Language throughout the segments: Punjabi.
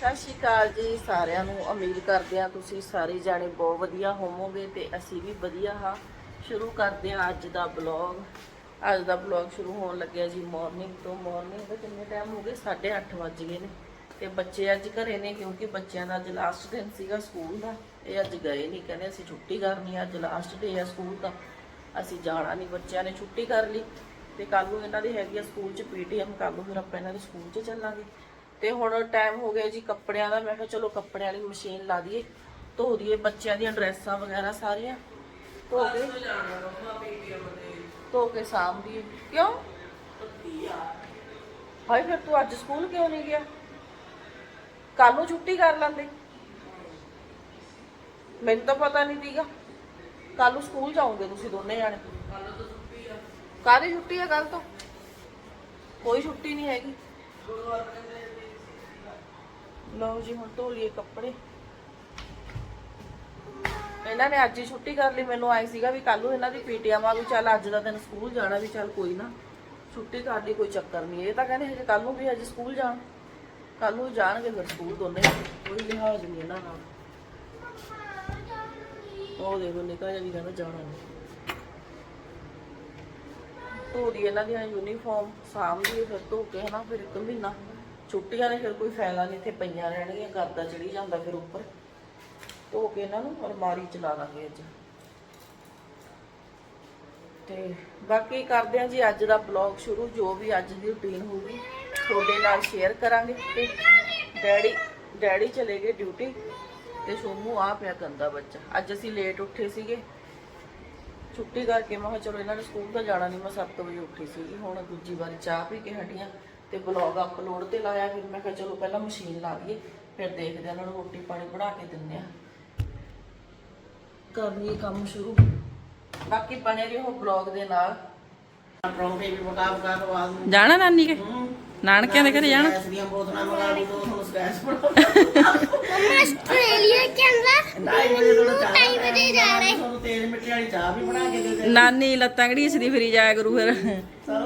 ਸਤਿ ਸ਼੍ਰੀ ਅਕਾਲ ਜੀ ਸਾਰਿਆਂ ਨੂੰ, ਉਮੀਦ ਕਰਦੇ ਹਾਂ ਤੁਸੀਂ ਸਾਰੇ ਜਾਣੇ ਬਹੁਤ ਵਧੀਆ ਹੋਵੋਗੇ ਤੇ ਅਸੀਂ ਵੀ ਵਧੀਆ ਹਾਂ। ਸ਼ੁਰੂ ਕਰਦੇ ਹਾਂ ਅੱਜ ਦਾ ਬਲੌਗ ਅੱਜ ਦਾ ਬਲੌਗ ਸ਼ੁਰੂ ਹੋਣ ਲੱਗਿਆ ਜੀ ਮਾਰਨਿੰਗ ਤੋਂ। ਮਾਰਨਿੰਗ ਦਾ ਕਿੰਨੇ ਟਾਈਮ ਹੋ ਗਏ? 8:30 ਵੱਜ ਗਏ ਨੇ। ਤੇ ਬੱਚੇ ਅੱਜ ਘਰੇ ਨੇ ਕਿਉਂਕਿ ਬੱਚਿਆਂ ਦਾ ਅੱਜ ਲਾਸਟ ਦਿਨ ਸੀਗਾ ਸਕੂਲ ਦਾ। ਇਹ ਅੱਜ ਗਏ ਨਹੀਂ, ਕਹਿੰਦੇ ਅਸੀਂ ਛੁੱਟੀ ਕਰਨੀ ਅੱਜ ਲਾਸਟ ਡੇ ਆ ਸਕੂਲ ਦਾ ਅਸੀਂ ਜਾਣਾ ਨਹੀਂ, ਬੱਚਿਆਂ ਨੇ ਛੁੱਟੀ ਕਰ ਲਈ। ਤੇ ਕੱਲ ਨੂੰ ਇਹਨਾਂ ਦੀ ਹੈਗੀ ਆ ਸਕੂਲ 'ਚ ਪੀਟੀਐਮ ਕੱਲ ਨੂੰ ਫਿਰ ਆਪਾਂ ਇਹਨਾਂ ਦੇ ਸਕੂਲ 'ਚ ਚੱਲਾਂਗੇ। ਤੇ ਹੁਣ ਟਾਈਮ ਹੋ ਗਿਆ ਜੀ ਕੱਪੜਿਆਂ ਦਾ ਮੈਂ ਕਿਹਾ ਚਲੋ ਕੱਪੜਿਆਂ ਵਾਲੀ ਮਸ਼ੀਨ ਲਾ ਦਈਏ ਧੋ ਦਈਏ ਬੱਚਿਆਂ ਦੀਆਂ ਡਰੈਸਾਂ ਵਗੈਰਾ ਸਾਰੀਆਂ ਧੋ ਕੇ ਧੋ ਕੇ ਸਾਂਭ ਦਈਏ। ਕਿਉਂ? ਹਾਏ ਫਿਰ ਤੂੰ ਅੱਜ ਸਕੂਲ ਕਿਉਂ ਨਹੀਂ ਗਿਆ? ਕੱਲ ਨੂੰ ਛੁੱਟੀ ਕਰ ਲੈਂਦੇ। ਮੈਨੂੰ ਤਾਂ ਪਤਾ ਨਹੀਂ ਸੀਗਾ। ਕੱਲ ਨੂੰ ਸਕੂਲ ਜਾਓਗੇ ਤੁਸੀਂ ਦੋਨੇ ਜਾਣੇ। ਕਾਹਦੀ ਛੁੱਟੀ ਹੈ ਕੱਲ ਤੋਂ? ਕੋਈ ਛੁੱਟੀ ਨਹੀਂ ਹੈਗੀ। ਲਓ ਜੀ, ਹੁਣ ਧੋ ਲਈਏ ਕੱਪੜੇ। ਇਹਨਾਂ ਨੇ ਅੱਜ ਹੀ ਛੁੱਟੀ ਕਰ ਲਈ, ਮੈਨੂੰ ਆਈ ਸੀਗਾ ਵੀ ਕੱਲ ਨੂੰ ਇਹਨਾਂ ਦੀ ਪੀਟੀਐਮ ਆ ਚੱਲ ਅੱਜ ਦਾ ਦਿਨ ਸਕੂਲ ਜਾਣਾ ਵੀ ਚੱਲ ਕੋਈ ਨਾ। ਛੁੱਟੀ ਕਰ ਲਈ, ਕੋਈ ਚੱਕਰ ਨਹੀਂ। ਇਹ ਤਾਂ ਕਹਿੰਦੇ ਹਜੇ ਕੱਲ ਨੂੰ ਵੀ ਅੱਜ ਸਕੂਲ ਜਾਣ। ਕੱਲ ਨੂੰ ਜਾਣਗੇ ਫਿਰ ਸਕੂਲ ਦੋਨੇ। ਕੋਈ ਲਿਹਾਜ਼ ਨਹੀਂ ਇਹਨਾਂ ਨਾਲ। ਉਹ ਦੇਖੋ, ਨਿਕਾ ਜਿਹਾ ਕਹਿੰਦਾ ਜਾਣਾ ਧੋ ਦੀ ਇਹਨਾਂ ਦੀਆਂ ਯੂਨੀਫਾਰਮ ਸਾਂਭ ਦੀ ਫਿਰ ਧੋ ਕੇ ਹਨਾ, ਫਿਰ ਇੱਕ ਮਹੀਨਾ। ਛੁੱਟੀਆਂ ਨੇ, ਫਿਰ ਕੋਈ ਫਾਇਦਾ ਨਹੀਂ, ਇੱਥੇ ਪਈਆਂ ਰਹਿਣਗੀਆਂ ਕਰਦਾ ਚੜੀ ਜਾਂਦਾ ਫਿਰ ਉੱਪਰ। ਧੋ ਕੇ ਇਹਨਾਂ ਨੂੰ ਅਲਮਾਰੀ ਚ ਲਾ ਦਾਂਗੇ ਅੱਜ। ਤੇ ਬਾਕੀ ਕਰਦੇ ਹਾਂ ਜੀ, ਅੱਜ ਦਾ ਬਲੌਗ ਸ਼ੁਰੂ, ਜੋ ਵੀ ਅੱਜ ਦੀ ਰੁਟੀਨ ਹੋਊਗੀ, ਤੁਹਾਡੇ ਨਾਲ ਸ਼ੇਅਰ ਕਰਾਂਗੇ। ਤੇ ਡੈਡੀ ਡੈਡੀ ਚਲੇ ਗਏ ਡਿਊਟੀ ਤੇ ਸੋਮੂ ਆ ਪਿਆ ਗੰਦਾ ਬੱਚਾ ਅੱਜ ਅਸੀਂ ਲੇਟ ਉੱਠੇ ਸੀਗੇ। ਛੁੱਟੀ ਕਰਕੇ ਮੈਂ ਕਿਹਾ ਚਲੋ ਇਹਨਾਂ ਨੇ ਸਕੂਲ ਤਾਂ ਜਾਣਾ ਨਹੀਂ ਮੈਂ 7 ਵਜੇ ਉੱਠੀ ਸੀਗੀ। ਹੁਣ ਦੂਜੀ ਵਾਰੀ ਚਾਹ ਪੀ ਕੇ ਹਟੀਆਂ ਤੇ ਬਲੌਗ ਅਪਲੋਡ ਤੇ ਲਾਇਆ ਫਿਰ ਮੈਂ ਕਿਹਾ ਚਲੋ ਪਹਿਲਾਂ ਮਸ਼ੀਨ ਲਾ ਦਈਏ ਫਿਰ ਦੇਖਦੇ ਹਾਂ ਇਹਨਾਂ ਨੂੰ ਰੋਟੀ ਪਾਣੀ ਬਣਾ ਕੇ ਦਿੰਦੇ ਆ ਕਰ ਲਈਏ ਕੰਮ ਸ਼ੁਰੂ। ਬਾਕੀ ਬਣੇ ਰਹੋ ਬਲੌਗ ਦੇ ਨਾਲ। ਪਰੌਂਠੇ ਵੀ ਦੂੰ। ਜਾਣਾ ਨਾਨੀ ਕੇ? ਨਾਨਕਿਆਂ ਦੇ ਘਰੇ ਜਾਣਾ? ਗੈਸ ਦੀਆਂ ਬੋਤਲਾਂ ਮੰਗਾ ਲਈ ਦੋ ਤੁਹਾਨੂੰ ਸਕੈਚ ਬਣਾ ਮੰਮਾ ਆਸਟ੍ਰੇਲੀਆ ਕਹਿੰਦਾ ਨਾਈ ਵਜੇ ਤੁਹਾਨੂੰ ਚਾਹ ਢਾਈ ਵਜੇ ਜਾ ਰਹੇ ਤੁਹਾਨੂੰ ਤੇਲ ਮਿੱਟੀ ਵਾਲੀ ਚਾਹ ਵੀ ਬਣਾ ਕੇ ਦੇ ਦੇ ਨਾਨੀ ਲੱਤਾਂ ਘੜੀਸਦੀ ਫਿਰੀ ਜਾਇਆ ਕਰੂ ਫਿਰ।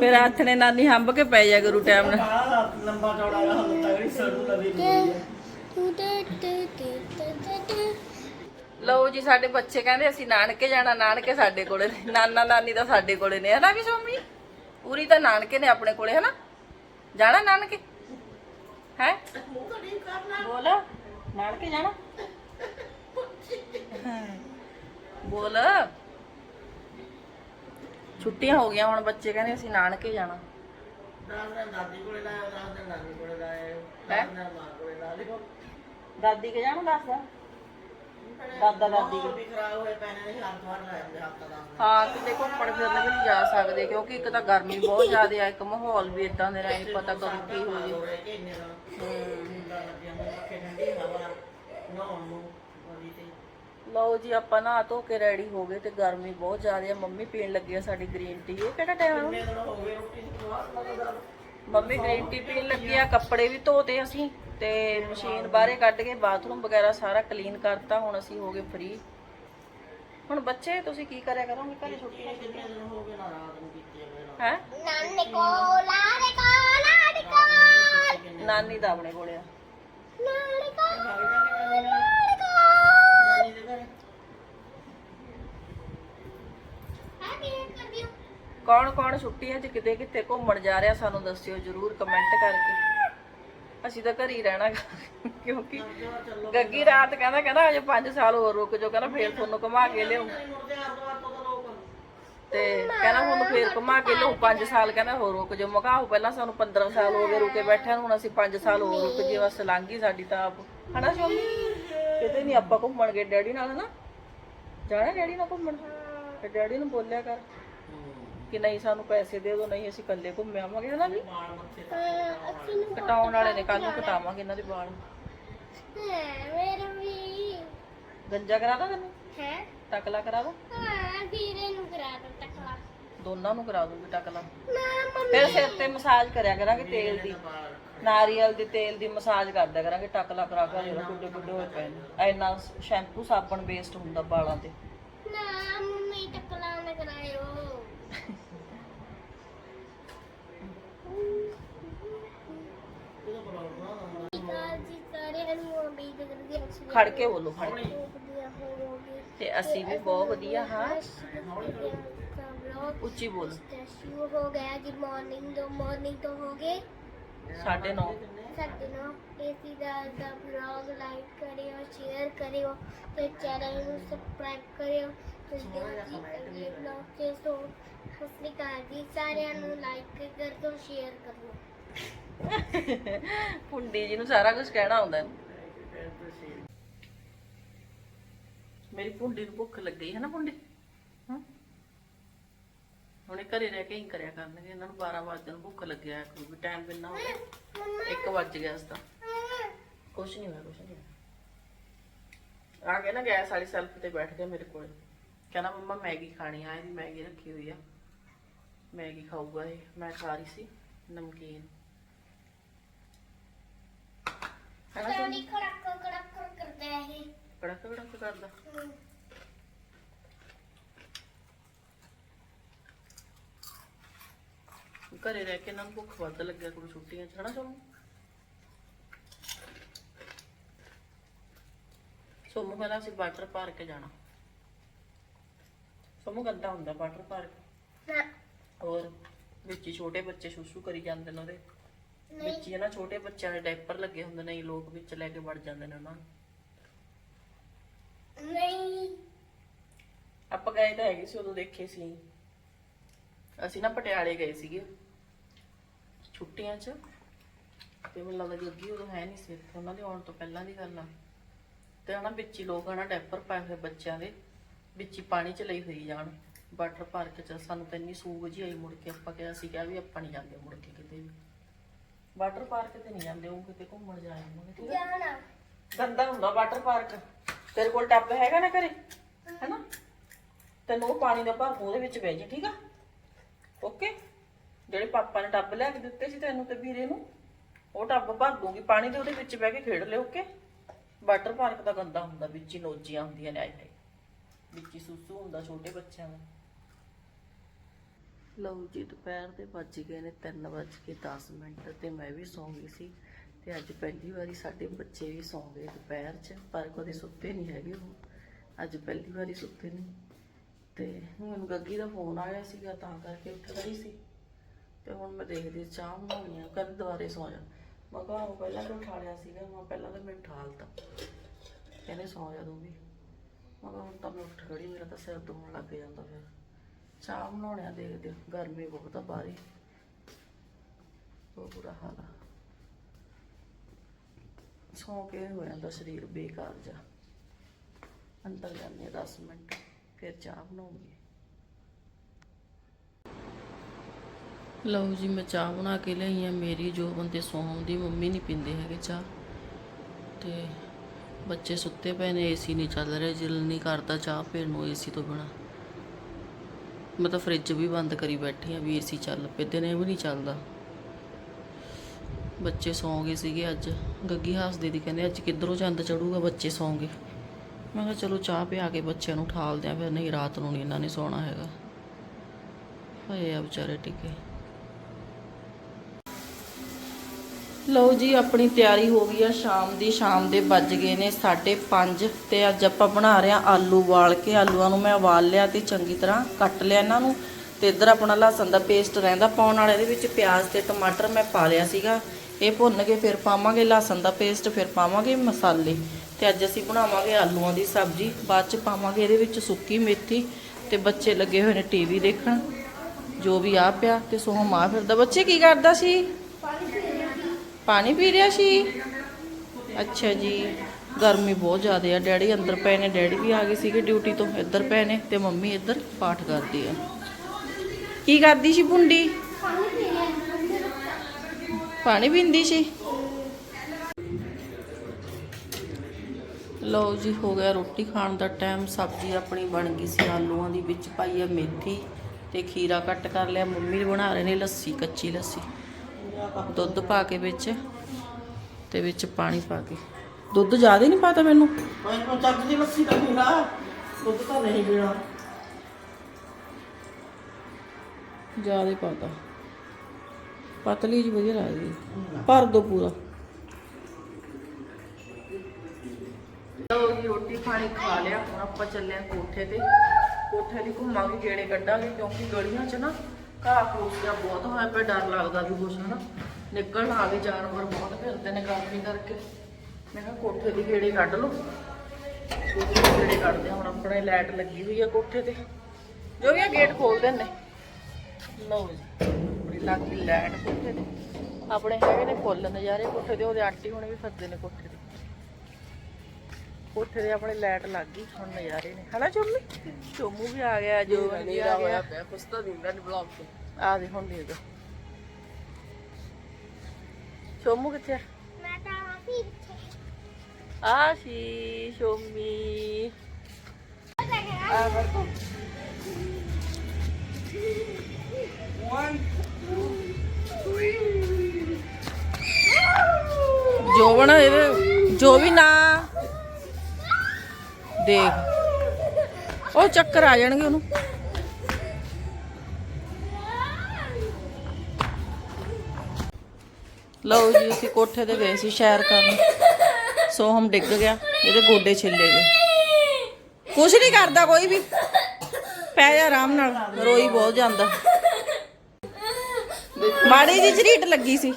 ਫਿਰ ਹੱਥ ਨੇ ਨਾਨੀ ਹੰਬ ਕੇ ਪੈ ਜਾਇਆ ਕਰੂ ਟਾਈਮ ਨਾਲ। ਲੰਬਾ ਚੌੜਾ ਹੁੰਦਾ ਤਗੜੀ ਲਵੀ ਲਓ ਜੀ ਸਾਡੇ ਬੱਚੇ ਕਹਿੰਦੇ ਅਸੀਂ ਨਾਨਕੇ ਜਾਣਾ ਨਾਨਕੇ ਸਾਡੇ ਕੋਲੇ ਨੇ। ਨਾਨਾ ਨਾਨੀ ਤਾਂ ਸਾਡੇ ਕੋਲੇ ਨੇ ਹਨਾ ਵੀ ਸੋਮੀ? ਪੂਰੀ ਤਾਂ ਨਾਨਕੇ ਨੇ ਆਪਣੇ ਕੋਲੇ ਹਨਾ? ਜਾਣਾ ਨਾਨਕੇ? ਹੈ? ਬੋਲ। ਨਾਨਕੇ ਜਾਣਾ? ਬੋਲ। ਛੁੱਟੀਆਂ ਹੋ ਗਈਆਂ ਹੁਣ ਬੱਚੇ ਕਹਿੰਦੇ ਅਸੀਂ ਨਾਨਕੇ ਜਾਣਾ। ਦਾਦੀ ਕੋਲੇ ਲਾਇਆ ਦਸ ਦਿਨ ਨਾਨੀ ਕੋਲੇ ਲਾਇਆ ਹੈਂ? ਦਸ ਦਿਨ ਮਾਂ ਕੋਲੇ ਲਾ ਲਿਓ। ਦਾਦੀ ਕੇ ਜਾਣਾ ਦੱਸ? ਦਾਦਾ ਦਾਦੀ ਵੀ ਖਰਾਬ ਹੋਏ ਪੈਣੇ ਨੇ ਹੱਥ ਵਾਰ ਲਾਇਆ ਹੁੰਦੇ ਹੱਥ ਦਾ ਹਾਂ ਕਿਤੇ ਘੁੰਮਣ ਫਿਰਨ ਵੀ ਨਹੀਂ ਜਾ ਸਕਦੇ ਕਿਉਂਕਿ ਇੱਕ ਤਾਂ ਗਰਮੀ ਬਹੁਤ ਜ਼ਿਆਦਾ ਆ ਇੱਕ ਮਾਹੌਲ ਵੀ ਇਦਾਂ ਦੇ ਰਹੇ ਪਤਾ ਕਦੋਂ ਕੀ ਹੋ ਜੇ। ਹੋਰੇ ਲਓ ਜੀ ਆਪਾਂ ਨਹਾ ਧੋ ਕੇ ਰੈਡੀ ਹੋ ਗਏ ਤੇ ਗਰਮੀ ਬਹੁਤ ਜ਼ਿਆਦਾ ਆ। ਮੰਮੀ ਪੀਣ ਲੱਗੀ ਆ ਸਾਡੀ ਗ੍ਰੀਨ ਟੀ ਇਹ ਕਿਹੜਾ ਟਾਈਮ ਹੋ ਮੰਮੀ ਗ੍ਰੀਨ ਟੀ ਪੀਣ ਲੱਗੀ ਆ ਕੱਪੜੇ ਵੀ ਧੋਤੇ ਅਸੀਂ ਤੇ ਮਸ਼ੀਨ ਬਾਹਰੇ ਕੱਢ ਕੇ ਬਾਥਰੂਮ ਵਗੈਰਾ ਸਾਰਾ ਕਲੀਨ ਕਰਤਾ ਹੁਣ ਅਸੀਂ ਹੋ ਗਏ ਫ੍ਰੀ ਹੁਣ ਬੱਚੇ ਤੁਸੀਂ ਕੀ ਕਰਿਆ ਕਰੋਗੇ? ਘਰੇ ਛੁੱਟੀ ਹੈ ਕਿੰਨੇ ਦਿਨ ਹੋ ਗਏ ਨਾ ਰਾਤ ਨੂੰ ਕੀਤੀ ਹੋਵੇ ਨਾ? ਹੈ? ਨਾਨੇ ਕੋ ਲਾੜੇ ਕੋ ਲਾੜੇ ਕੋ ਨਾਨੀ ਦਾ ਆਪਣੇ ਕੋਲੇ ਆ। ਲਾੜੇ ਕੋ ਖਾਈ ਜਾਂਦੇ ਨੇ। ਲਾੜੇ ਕੋ ਨਾਨੀ ਦੇ ਘਰੇ ਕੌਣ ਕੌਣ ਛੁੱਟੀ ਹੈ ਜੇ ਕਿਤੇ ਕਿਤੇ ਘੁੰਮਣ ਜਾ ਰਿਹਾ, ਸਾਨੂੰ ਦੱਸਿਓ ਜਰੂਰ ਕਮੈਂਟ ਕਰਕੇ। ਅਸੀਂ ਤਾਂ ਘਰ ਹੀ ਰਹਿਣਾ ਕਿਉਂਕਿ ਗੱਗੀ ਰਾਤ ਕਹਿੰਦਾ ਕਹਿੰਦਾ ਅਜੇ 5 ਸਾਲ ਹੋਰ ਰੁਕ ਜਾਓ, ਕਹਿੰਦਾ ਫੇਰ ਤੁਹਾਨੂੰ ਘੁਮਾ ਕੇ ਲਿਓ ਤੇ ਕਹਿੰਦਾ ਹੁਣ ਫੇਰ ਘੁਮਾ ਕੇ ਲਿਓ 5 ਸਾਲ ਕਹਿੰਦਾ ਹੋਰ ਰੁਕ ਜਾਓ। ਮੈਂ ਪਹਿਲਾਂ ਸਾਨੂੰ 15 ਸਾਲ ਹੋ ਗਏ ਰੁਕੇ ਬੈਠਿਆਂ ਹੁਣ ਅਸੀਂ 5 ਸਾਲ ਹੋਰ ਰੁਕ ਜੇ ਬਸ ਲੰਘੀ ਸਾਡੀ ਤਾਂ ਆਪ। ਹਨਾ ਸ਼ੋਮੀ ਕਿਤੇ ਨਹੀਂ ਆਪਾਂ ਘੁੰਮਣ ਗਏ ਡੈਡੀ ਨਾਲ ਹਨਾ? ਜਾਣਾ ਡੈਡੀ ਨਾਲ ਘੁੰਮਣ? ਤੇ ਡੈਡੀ ਨੂੰ ਬੋਲਿਆ ਕਰ ਕਿ ਨਹੀਂ ਸਾਨੂੰ ਪੈਸੇ ਦੇ ਦਿਓ ਨਹੀਂ ਅਸੀਂ ਇਕੱਲੇ ਘੁੰਮ ਆਵਾਂਗੇ ਹਨਾ ਵੀ? ਕਟਾਉਣ ਵਾਲੇ ਨੇ ਕੱਲ ਨੂੰ ਕਟਾਵਾਂਗੇ ਇਹਨਾਂ ਦੇ ਵਾਲ। ਹੈ ਮੇਰਾ ਵੀ ਗੰਜਾ ਕਰਾ ਦਾਂ ਤੈਨੂੰ? ਹੈ? ਟਕਲਾ ਕਰਾ ਦਾਂ ਹਾਂ ਵੀਰੇ ਨੂੰ ਕਰਾ ਦੋ ਟਕਲਾ ਦੋਨਾਂ ਨੂੰ ਕਰਾ ਦੂੰਗੀ ਟਕਲਾ ਫਿਰ ਸਿਰ ਤੇ ਮਸਾਜ ਕਰਿਆ ਕਰਾਂਗੇ ਤੇਲ ਦੀ। ਨਾਰੀਅਲ ਦੇ ਤੇਲ ਦੀ ਮਸਾਜ ਕਰਦਿਆ ਕਰਾਂਗੇ ਟਕਲਾ ਕਰਾ ਕੇ ਜਿਹੜਾ ਗੁੱਡੇ ਗੁੱਡੇ ਹੋਏ ਪਏ ਨੇ। ਇੰਨਾ ਸ਼ੈਂਪੂ ਸਾਬਣ ਵੇਸਟ ਹੁੰਦਾ ਵਾਲਾਂ ਤੇ। ਨਾ ਮੰਮੀ ਟਕਲਾ ਕਰਾਇਓ। ਖੜ ਕੇ ਬੋਲੋ ਖੜ ਕੇ। ਤੇ ਅਸੀਂ ਵੀ ਬਹੁਤ ਵਧੀਆ ਹਾਂ। ਉੱਚੀ ਬੋਲ। ਸ਼ੁਰੂ ਹੋ ਗਿਆ ਜੀ ਮਾਰਨਿੰਗ ਤੋਂ ਮਾਰਨਿੰਗ ਤੋਂ ਹੋ ਗਏ। 9:30 ਸਾਡੇ ਨੂੰ। ਏਸੀ ਦਾ ਦਾ ਵਲੌਗ ਲਾਈਕ ਕਰਿਓ ਸ਼ੇਅਰ ਕਰਿਓ ਤੇ ਚੈਨਲ ਨੂੰ ਸਬਸਕ੍ਰਾਈਬ ਕਰਿਓ। ਤੇ ਜੀ ਤੇ ਸੋ। ਜੀ। ਸਾਰਿਆਂ ਨੂੰ ਲਾਈਕ ਕਰ ਦਿਓ ਸ਼ੇਅਰ ਕਰ ਦਿਓ ਪੁੰਡੀ ਜੀ ਨੂੰ ਸਾਰਾ ਕੁਝ ਕਹਿਣਾ ਆਉਂਦਾ ਹੈ। ਮੇਰੀ ਪੁੰਡੀ ਨੂੰ ਭੁੱਖ ਲੱਗੀ ਹੈ ਨਾ ਪੁੰਡੀ ਹੁਣੇ ਘਰੇ ਰਹਿ ਕੇ ਹੀ ਕਰਿਆ ਕਰਨਗੇ ਇਹਨਾਂ ਨੂੰ 12 ਵਜੇ ਨੂੰ ਭੁੱਖ ਲੱਗਿਆ ਕੋਈ ਵੀ ਟਾਈਮ ਕਿੰਨਾ ਹੋ ਗਿਆ 1 ਵਜ ਗਿਆ ਇਸ ਦਾ ਕੁਛ ਨਹੀਂ ਹੋਇਆ ਕੁਛ ਨਹੀਂ ਹੋਇਆ। ਆ ਕੇ ਨਾ ਗੈਸ ਵਾਲੀ ਸੈਲਫ ਤੇ ਬੈਠ ਗਿਆ ਮੇਰੇ ਕੋਲ। ਕਹਿੰਦਾ ਮੰਮਾ ਮੈਗੀ ਖਾਣੀ ਆ ਇਹਦੀ ਮੈਗੀ ਰੱਖੀ ਹੋਈ ਆ। ਮੈਗੀ ਖਾਊਗਾ ਇਹ ਮੈਂ ਖਾ ਰਹੀ ਸੀ ਨਮਕੀਨ। ਹੈ ਨਾ ਖੜਕ ਖੜਕ ਕਰਦਾ ਹੈ ਇਹ। ਕੜਕ ਕੜਕ ਕਰਦਾ ਘਰੇ ਰਹਿ ਕੇ ਇਹਨਾਂ ਨੂੰ ਭੁੱਖ ਵੱਧ ਲੱਗਿਆ ਕੋਈ ਛੁੱਟੀਆਂ ਚ ਹਨਾ ਸੋਮੂ ਕਹਿੰਦਾ ਅਸੀਂ ਵਾਟਰ ਪਾਰਕ ਜਾਣਾ। ਸੋਮੂ ਗੰਦਾ ਹੁੰਦਾ ਵਾਟਰ ਪਾਰਕ ਹੋਰ ਵਿੱਚ ਹੀ ਛੋਟੇ ਬੱਚੇ ਸ਼ੂਸ਼ੂ ਕਰੀ ਜਾਂਦੇ ਨੇ ਉਹਦੇ। ਵਿੱਚ ਹੀ ਨਾ ਛੋਟੇ ਬੱਚਿਆਂ ਦੇ ਡਾਈਪਰ ਲੱਗੇ ਹੁੰਦੇ ਨੇ ਇਹ ਲੋਕ ਵਿੱਚ ਲੈ ਕੇ ਵੜ ਜਾਂਦੇ ਨੇ ਉਹਨਾਂ ਨੂੰ। ਨਹੀਂ। ਆਪਾਂ ਗਏ ਤਾਂ ਹੈਗੇ ਸੀ ਉਦੋਂ ਦੇਖੇ ਸੀ। ਅਸੀਂ ਨਾ ਪਟਿਆਲੇ ਗਏ ਸੀਗੇ। ਛੁੱਟੀਆਂ 'ਚ। ਤੇ ਮੈਨੂੰ ਲੱਗਦਾ ਜੱਗੀ ਉਦੋਂ ਹੈ ਨਹੀਂ ਸੀ ਇੱਥੇ, ਉਹਨਾਂ ਦੇ ਆਉਣ ਤੋਂ ਪਹਿਲਾਂ ਦੀ ਗੱਲ ਆ। ਤੇ ਹਨਾ ਵਿੱਚ ਹੀ ਲੋਕ ਹਨਾ ਡੈਪਰ ਪਾਏ ਹੋਏ ਬੱਚਿਆਂ ਦੇ ਵਿੱਚ ਹੀ ਪਾਣੀ 'ਚ ਲਈ ਹੋਈ ਜਾਣ। ਵਾਟਰ ਪਾਰਕ 'ਚ ਸਾਨੂੰ ਤਾਂ ਇੰਨੀ ਸੂਗ ਜਿਹੀ ਆਈ ਮੁੜ ਕੇ ਆਪਾਂ ਕਿਹਾ ਸੀ ਕਿਹਾ ਵੀ ਆਪਾਂ ਨਹੀਂ ਜਾਂਦੇ ਮੁੜ ਕੇ ਕਿਤੇ ਵੀ। ਵਾਟਰ ਪਾਰਕ ਤੇ ਨਹੀਂ ਜਾਂਦੇ ਉਹ ਕਿਤੇ ਘੁੰਮਣ ਜਾਏ ਜਾਣਾ। ਗੰਦਾ ਹੁੰਦਾ ਵਾਟਰ ਪਾਰਕ। ਤੇਰੇ ਕੋਲ ਟੱਬ ਹੈਗਾ ਨਾ ਘਰੇ? ਹੈਨਾ? ਤੈਨੂੰ ਉਹ ਪਾਣੀ ਦਾ ਭਰ ਉਹਦੇ ਵਿੱਚ ਬਹਿ ਜੀ ਠੀਕ ਆ? ਓਕੇ? ਜਿਹੜੇ ਪਾਪਾ ਨੇ ਟੱਬ ਲੈ ਕੇ ਦਿੱਤੇ ਸੀ ਤੈਨੂੰ ਤੇ ਵੀਰੇ ਨੂੰ, ਉਹ ਟੱਬ ਭਰ ਦੂੰਗੀ। ਪਾਣੀ ਦੇ ਉਹਦੇ ਵਿੱਚ ਬਹਿ ਕੇ ਖੇਡ ਲਿਓ, ਓਕੇ? ਵਾਟਰ ਪਾਰਕ ਦਾ ਗੰਦਾ ਹੁੰਦਾ, ਵਿੱਚ ਹੀ ਨੋਜੀਆਂ ਹੁੰਦੀਆਂ ਨੇ ਆਈ ਹਾਈ ਵਿੱਚ ਹੀ ਸੁਸੂ ਹੁੰਦਾ ਛੋਟੇ ਬੱਚਿਆਂ ਦਾ। ਲਓ ਜੀ, ਦੁਪਹਿਰ ਦੇ ਵੱਜ ਗਏ ਨੇ 3 ਵੱਜ ਕੇ 10 ਮਿੰਟ ਤੇ ਮੈਂ ਵੀ ਸੌਂ ਗਈ ਸੀ ਤੇ ਅੱਜ ਪਹਿਲੀ ਵਾਰੀ ਸਾਡੇ ਬੱਚੇ ਵੀ ਸੌਂ ਗਏ ਦੁਪਹਿਰ 'ਚ, ਪਰ ਕਦੇ ਸੁੱਤੇ ਨਹੀਂ ਹੈਗੇ ਉਹ। ਅੱਜ ਪਹਿਲੀ ਵਾਰੀ ਸੁੱਤੇ ਨੇ। ਤੇ ਹੁਣ ਗੱਗੀ ਦਾ ਫੋਨ ਆਇਆ ਸੀਗਾ ਤਾਂ ਕਰਕੇ ਉੱਠ ਗਈ ਸੀ। ਤੇ ਹੁਣ ਮੈਂ ਦੇਖਦੀ ਚਾਹ ਬਣਾਉਣੀ ਆ ਕਦ ਦੁਬਾਰੇ ਸੌ ਜਾ। ਮੈਂ ਕਿਹਾ ਉਹ ਪਹਿਲਾਂ ਕਿਉਂ ਉਠਾ ਲਿਆ ਸੀਗਾ, ਮੈਂ ਪਹਿਲਾਂ ਤਾਂ ਮੈਂ ਉਠਾਲਤਾ ਕਹਿੰਦੇ ਸੌ ਜਾ ਤੂੰ ਵੀ। ਮੈਂ ਕਿਹਾ ਹੁਣ ਤਾਂ ਮੈਂ ਉੱਠ ਖੜੀ, ਮੇਰਾ ਤਾਂ ਸਿਰ ਦੁਖਣ ਲੱਗ ਜਾਂਦਾ ਫਿਰ। ਚਾਹ ਬਣਾਉਣੇ ਆ, ਦੇਖਦੇ ਹਾਂ। ਗਰਮੀ ਬਹੁਤ ਆ ਬਾਹਰੀ ਬਹੁਤ ਬੁਰਾ ਹਾਲ ਆ। ਸੌਂ ਕੇ ਹੋ ਜਾਂਦਾ ਸਰੀਰ ਬੇਕਾਰ ਜਾ ਅੰਦਰ ਜਾਂਦੇ ਆ 10 ਮਿੰਟ। ਫਿਰ ਚਾਹ ਬਣਾਉਂਗੀ। ਲਓ ਜੀ, ਮੈਂ ਚਾਹ ਬਣਾ ਕੇ ਲਈ ਆ। ਮੇਰੀ ਜੋ ਬੰਦੇ ਸੌਣ ਦੀ ਮੰਮੀ ਨਹੀਂ ਪੀਂਦੇ ਹੈਗੇ ਚਾਹ। ਤੇ ਬੱਚੇ ਸੁੱਤੇ ਪਏ ਨੇ, ਏਸੀ ਨਹੀਂ ਚੱਲ ਰਿਹਾ ਦਿਲ ਨਹੀਂ ਕਰਦਾ ਚਾਹ ਪੀਣ ਨੂੰ ਏਸੀ ਤੋਂ ਬਿਨਾ। ਮੈਂ ਤਾਂ ਫ੍ਰਿਜ ਵੀ ਬੰਦ ਕਰੀ ਬੈਠੀ ਆ, ਵੀ ਏਸੀ ਚੱਲ ਪਏ, ਦਿਨੇ ਵੀ ਨਹੀਂ ਚੱਲਦਾ। ਬੱਚੇ ਸੌਂ ਗਏ ਸੀਗੇ ਅੱਜ। ਗੱਗੀ ਹੱਸਦੀ ਦੀ ਕਹਿੰਦੇ, ਅੱਜ ਕਿੱਧਰੋਂ ਚੰਦ ਚੜੂਗਾ ਬੱਚੇ ਸੌਂ ਗਏ। ਮੈਂ ਕਿਹਾ ਚਲੋ ਚਾਹ ਪਿਆ ਕੇ ਬੱਚਿਆਂ ਨੂੰ ਠਾਲਦੇ ਆ, ਫਿਰ ਨਹੀਂ ਰਾਤ ਨੂੰ ਨਹੀਂ ਇਹਨਾਂ ਨੇ ਸੌਣਾ ਹੈਗਾ। ਹੋਏ ਆ ਵਿਚਾਰੇ ਟਿਕੇ। ਲਓ ਜੀ, ਆਪਣੀ ਤਿਆਰੀ ਹੋ ਗਈ ਆ, ਸ਼ਾਮ ਦੀ, ਸ਼ਾਮ ਦੇ ਵੱਜ ਗਏ ਨੇ 5:30 ਤੇ ਅੱਜ ਆਪਾਂ ਬਣਾ ਰਹੇ ਆ ਆਲੂ ਵਾਲ ਕੇ। ਆਲੂਆਂ ਨੂੰ ਮੈਂ ਉਬਾਲ ਲਿਆ ਤੇ ਚੰਗੀ ਤਰ੍ਹਾਂ ਕੱਟ ਲਿਆ ਇਹਨਾਂ ਨੂੰ ਤੇ ਇੱਧਰ ਆਪਣਾ ਲਸਣ ਦਾ ਪੇਸਟ ਰਹਿੰਦਾ ਪਾਉਣ ਵਾਲੇ ਦੇ ਵਿੱਚ ਪਿਆਜ਼ ਤੇ ਟਮਾਟਰ ਮੈਂ ਪਾ ਲਿਆ ਸੀਗਾ। ਇਹ ਭੁੰਨ ਕੇ ਫਿਰ ਪਾਵਾਂਗੇ, ਲਸਣ ਦਾ ਪੇਸਟ ਫਿਰ ਪਾਵਾਂਗੇ, ਮਸਾਲੇ। ਤੇ ਅੱਜ ਅਸੀਂ ਬਣਾਵਾਂਗੇ ਆਲੂਆਂ ਦੀ ਸਬਜ਼ੀ। ਬਾਅਦ ਚ ਪਾਵਾਂਗੇ ਇਹਦੇ ਵਿੱਚ ਸੁੱਕੀ ਮੇਥੀ ਤੇ ਬੱਚੇ ਲੱਗੇ ਹੋਏ ਨੇ ਟੀਵੀ ਦੇਖਣ। ਜੋ ਵੀ ਆ ਪਿਆ ਤੇ ਸੋਹਮ ਆ ਫਿਰਦਾ। ਬੱਚੇ ਕੀ ਕਰਦਾ ਸੀ? ਪਾਣੀ ਪੀ ਰਿਹਾ ਸੀ? ਅੱਛਾ ਜੀ, ਗਰਮੀ ਬਹੁਤ ਜ਼ਿਆਦਾ ਆ। ਡੈਡੀ ਅੰਦਰ ਪਏ ਨੇ। ਡੈਡੀ ਵੀ ਆ ਗਏ ਸੀਗੇ ਡਿਊਟੀ ਤੋਂ, ਇੱਧਰ ਪਏ ਨੇ ਤੇ ਮੰਮੀ ਇੱਧਰ ਪਾਠ ਕਰਦੀ ਆ। ਕੀ ਕਰਦੀ ਸੀ ਪੁੰਡੀ ਪਾਣੀ ਪੀਂਦੀ ਸੀ। ਲਓ ਜੀ ਹੋ ਗਿਆ ਰੋਟੀ ਖਾਣ ਦਾ ਟਾਈਮ ਸਬਜ਼ੀ ਆਪਣੀ ਬਣ ਗਈ ਸੀ ਆਲੂਆਂ ਦੀ ਵਿੱਚ ਪਾਈ ਆ ਮੇਥੀ ਤੇ ਖੀਰਾ ਕੱਟ ਕਰ ਲਿਆ। ਮੰਮੀ ਬਣਾ ਰਹੇ ਨੇ ਲੱਸੀ ਕੱਚੀ ਲੱਸੀ। ਦੁੱਧ ਪਾ ਕੇ ਵਿੱਚ ਤੇ ਵਿੱਚ ਪਾਣੀ ਪਾ ਕੇ। ਦੁੱਧ ਜ਼ਿਆਦਾ ਨਹੀਂ ਪਾਤਾ ਮੈਨੂੰ? ਚੱਜ ਦੀ ਲੱਸੀ ਤਾਂ ਪੀਣਾ ਦੁੱਧ ਤਾਂ ਨਹੀਂ ਪੀਣਾ। ਜ਼ਿਆਦਾ ਪਾਤਾ। ਪਤਲੀ ਜੀ ਵਧੀਆ ਲੱਗਦੀ। ਭਰ ਦੋ ਪੂਰਾ। ਲਓ ਜੀ, ਰੋਟੀ ਪਾਣੀ ਖਾ ਲਿਆ। ਹੁਣ ਆਪਾਂ ਚੱਲੇ ਆਂ ਕੋਠੇ ਤੇ। ਕੋਠੇ ਦੀ ਘੁੰਮਾਂਗੇ, ਗੇੜੇ ਕੱਢਾਂਗੇ, ਕਿਉਂਕਿ ਗਲੀਆਂ 'ਚ ਨਾ ਘਾਹ ਫੂਸ ਬਹੁਤ ਹੋਇਆ ਪਿਆ, ਡਰ ਲੱਗਦਾ ਵੀ ਕੁਛ ਨਾ ਨਿਕਲਣ ਆ ਗਏ ਜਾਨਵਰ ਬਹੁਤ ਫਿਰਦੇ ਨੇ ਗਰਮੀ ਕਰਕੇ। ਮੈਂ ਕਿਹਾ ਕੋਠੇ ਦੀ ਗੇੜੇ ਕੱਢ ਲਓ। ਕੋਠੇ ਦੀ ਗੇੜੇ ਕੱਢਦੇ ਹਾਂ। ਹੁਣ ਆਪਣੇ ਲਾਈਟ ਲੱਗੀ ਹੋਈ ਆ ਕੋਠੇ ਤੇ। ਜੋ ਵੀ ਆ, ਗੇਟ ਖੋਲ ਦਿੰਦੇ। ਲਓ ਜੀ ਬੜੀ ਲੱਗੀ ਲਾਈਟ ਕੋਠੇ ਤੇ। ਆਪਣੇ ਹੈਗੇ ਨੇ ਫੁੱਲ ਨਜ਼ਾਰੇ ਕੋਠੇ ਤੇ, ਉਹਦੇ ਆਂਟੀ ਹੁਣ ਵੀ ਫਿਰਦੇ ਨੇ ਕੋਠੇ ਤੇ। ਕੋਠੇ ਤੇ ਆਪਣੇ ਲਾਈਟ ਲੱਗ ਗਈ ਹੁਣ ਨਜ਼ਾਰੇ ਨੇ। ਹਨਾ ਚੁੰਮੀ? ਚੋਮੂ ਵੀ ਆ ਗਿਆ ਜੋ ਵੀ ਆ ਗਿਆ। ਪਿਆ ਕੁਛ ਤਾਂ ਦਿੰਦਾ ਨਹੀਂ ਬਲੌਗ ਤੇ। ਆ ਦੇ ਹੁਣ ਦੇ ਦੋ। ਚੋਮੂ ਕਿੱਥੇ ਆ? ਮੈਂ ਤਾਂ ਆਪੀ ਇੱਥੇ। ਆ ਸੀ ਚੋਮੀ। ਆ ਵਰਤੋ ਜੋ ਬਣਾ ਇਹਦੇ ਜੋ ਵੀ ਨਾ ਦੇਖ। ਉਹ ਚੱਕਰ ਆ ਜਾਣਗੇ ਉਹਨੂੰ। ਲਓ ਜੀ ਅਸੀਂ ਕੋਠੇ ਤੇ ਗਏ ਸੀ ਸ਼ੈਰ ਕਰਨ। ਸੋਹਮ ਡਿੱਗ ਗਿਆ ਇਹਦੇ ਗੋਡੇ ਛਿੱਲੇ ਗਏ। ਕੁਛ ਨਹੀਂ ਕਰਦਾ ਕੋਈ ਵੀ। ਪੈ ਜਾ ਆਰਾਮ ਨਾਲ ਰੋਈ ਬਹੁਤ ਜਾਂਦਾ। ਮਾੜੀ ਜੀ ਝਰੀਟ ਲੱਗੀ ਸੀ।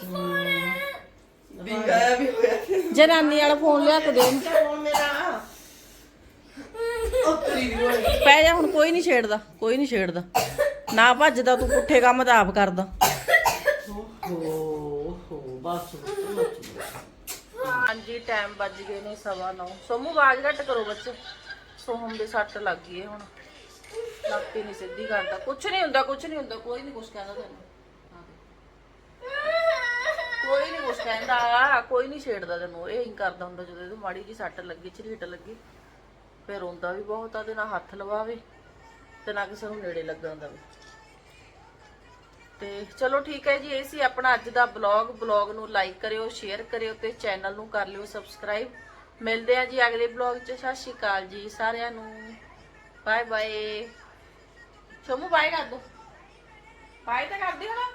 ਵਿੰਗਾਇਆ ਵੀ ਹੋਇਆ। ਜਨਾਨੀ ਵਾਲਾ ਫੋਨ ਲਿਆ ਕੇ ਦੇ ਇਹਨੂੰ। ਫੋਨ ਮੇਰਾ ਉਹ ਤੇਰੀ ਹੋਈ ਪੈ ਜਾ ਹੁਣ ਕੋਈ ਨਹੀਂ ਛੇੜਦਾ ਕੋਈ ਨਹੀਂ ਛੇੜਦਾ। ਨਾ ਭੱਜਦਾ ਤੂੰ ਪੁੱਠੇ ਕੰਮ ਤਾਂ ਆਪ ਕਰਦਾ। ਹੋ ਹੋ ਬਸ ਹਾਂਜੀ ਟਾਈਮ ਵੱਜ ਗਏ ਨੇ ਸਵਾ ਨੌ। ਸੋਮੂ ਆਵਾਜ਼ ਘੱਟ ਕਰੋ ਬੱਚੇ। ਸੋਹਮ ਦੇ ਸੱਟ ਲੱਗ ਗਈ ਹੈ ਹੁਣ। ਹੀ ਨਹੀਂ ਸਿੱਧੀ ਕਰਦਾ ਕੁਛ ਨਹੀਂ ਹੁੰਦਾ ਕੁਛ ਨਹੀਂ ਹੁੰਦਾ। ਕੋਈ ਨਹੀਂ ਕੁਛ ਕਹਿੰਦਾ ਤੈਨੂੰ। ਕੋਈ ਨਹੀਂ ਕੁਛ ਕਹਿੰਦਾ। ਕੋਈ ਨਹੀਂ ਛੇੜਦਾ ਤੈਨੂੰ। ਇਹ ਹੀ ਕਰਦਾ ਹੁੰਦਾ ਜਦੋਂ ਇਹਨੂੰ ਮਾੜੀ ਜੀ ਸੱਟ ਲੱਗੀ ਝਰੀਟ ਲੱਗੀ। ਫਿਰ ਰੋਂਦਾ ਵੀ ਬਹੁਤ ਆ ਤੇ ਨਾ ਹੱਥ ਲਵਾਵੇ ਤੇ ਨਾ ਕਿਸੇ ਨੂੰ ਨੇੜੇ ਲੱਗਾਂਦਾ ਵੀ ਤੇ ਚਲੋ ਠੀਕ ਹੈ ਜੀ, ਇਹ ਸੀ ਆਪਣਾ ਅੱਜ ਦਾ ਬਲੌਗ ਬਲੌਗ ਨੂੰ ਲਾਈਕ ਕਰਿਓ ਸ਼ੇਅਰ ਕਰਿਓ ਤੇ ਚੈਨਲ ਨੂੰ ਕਰ ਲਿਓ ਸਬਸਕ੍ਰਾਈਬ ਮਿਲਦੇ ਆ ਜੀ ਅਗਲੇ ਬਲੌਗ 'ਚ। ਸਤਿ ਸ਼੍ਰੀ ਅਕਾਲ ਜੀ ਸਾਰਿਆਂ ਨੂੰ। ਬਾਏ ਬਾਏ ਸ਼ਮੂ ਬਾਏ ਕਰ ਦੋ। ਬਾਏ ਤਾਂ ਕਰ ਦਿਓ ਨਾ।